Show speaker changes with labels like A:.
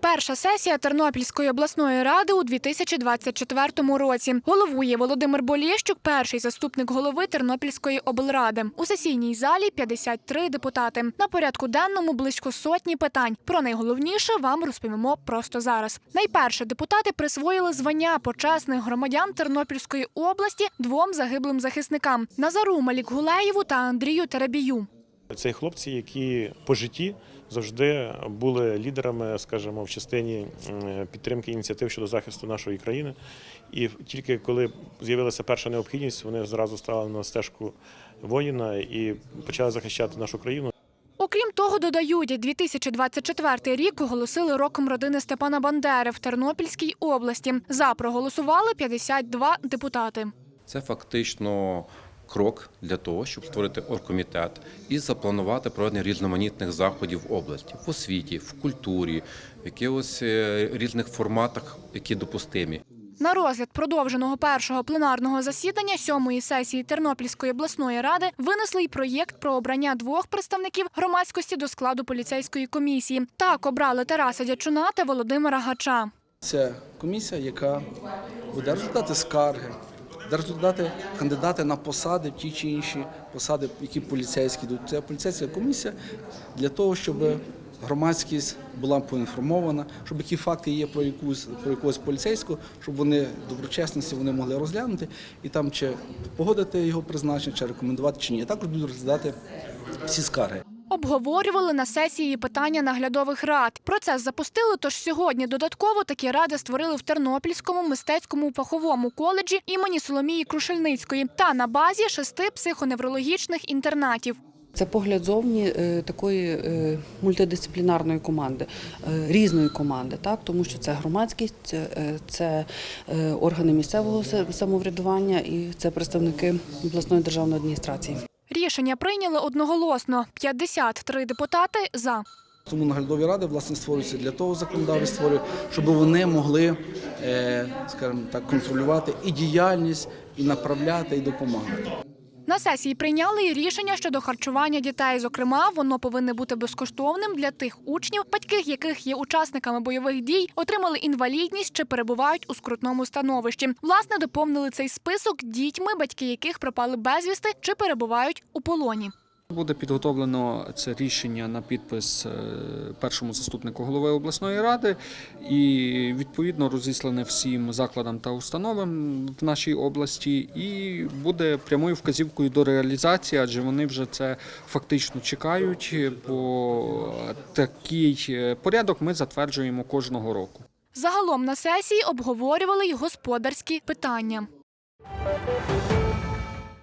A: Перша сесія Тернопільської обласної ради у 2024 році. Головує Володимир Болєщук, перший заступник голови Тернопільської облради. У сесійній залі 53 депутати. На порядку денному близько сотні питань. Про найголовніше вам розповімо просто зараз. Найперше депутати присвоїли звання почесних громадян Тернопільської області двом загиблим захисникам Назару Малікгулеєву та Андрію Теребію.
B: Це хлопці, які по житті завжди були лідерами, скажімо, в частині підтримки ініціатив щодо захисту нашої країни. І тільки коли з'явилася перша необхідність, вони зразу стали на стежку воїна і почали захищати нашу країну.
A: Окрім того, додають, 2024 рік оголосили роком родини Степана Бандери в Тернопільській області. За проголосували 52 депутати.
C: Це фактично крок для того, щоб створити оргкомітет і запланувати проведення різноманітних заходів в області, в освіті, в культурі, в якихось е, різних форматах, які допустимі.
A: На розгляд продовженого першого пленарного засідання сьомої сесії Тернопільської обласної ради винесли й проєкт про обрання двох представників громадськості до складу поліцейської комісії. Так обрали Тараса Дячуна та Володимира Гача.
D: Це комісія, яка буде розглядати скарги, розглядати кандидати на посади, ті чи інші посади, які поліцейські йдуть. Це поліцейська комісія для того, щоб громадськість була поінформована, щоб які факти є про якусь про якогось поліцейського, щоб вони доброчесності вони могли розглянути і там чи погодити його призначення, чи рекомендувати, чи ні. Також будуть розглядати всі скарги.
A: Обговорювали на сесії питання наглядових рад. Процес запустили, тож сьогодні додатково такі ради створили в Тернопільському мистецькому фаховому коледжі імені Соломії Крушельницької та на базі шести психоневрологічних інтернатів.
E: Це погляд зовні е, такої е, мультидисциплінарної команди, е, різної команди, так тому що це громадськість, це, органи місцевого самоврядування і це представники обласної державної адміністрації.
A: Рішення прийняли одноголосно. 53 депутати за.
D: Тому наглядові ради власне створюються для того, законодавець створює, щоб вони могли, е, скажімо так, контролювати і діяльність, і направляти, і допомагати.
A: На сесії прийняли і рішення щодо харчування дітей. Зокрема, воно повинне бути безкоштовним для тих учнів, батьки яких є учасниками бойових дій, отримали інвалідність чи перебувають у скрутному становищі. Власне, доповнили цей список дітьми, батьки яких пропали безвісти чи перебувають у полоні.
F: Буде підготовлено це рішення на підпис е, першому заступнику голови обласної ради і відповідно розіслане всім закладам та установам в нашій області, і буде прямою вказівкою до реалізації, адже вони вже це фактично чекають. Бо такий е, порядок ми затверджуємо кожного року.
A: Загалом на сесії обговорювали й господарські питання.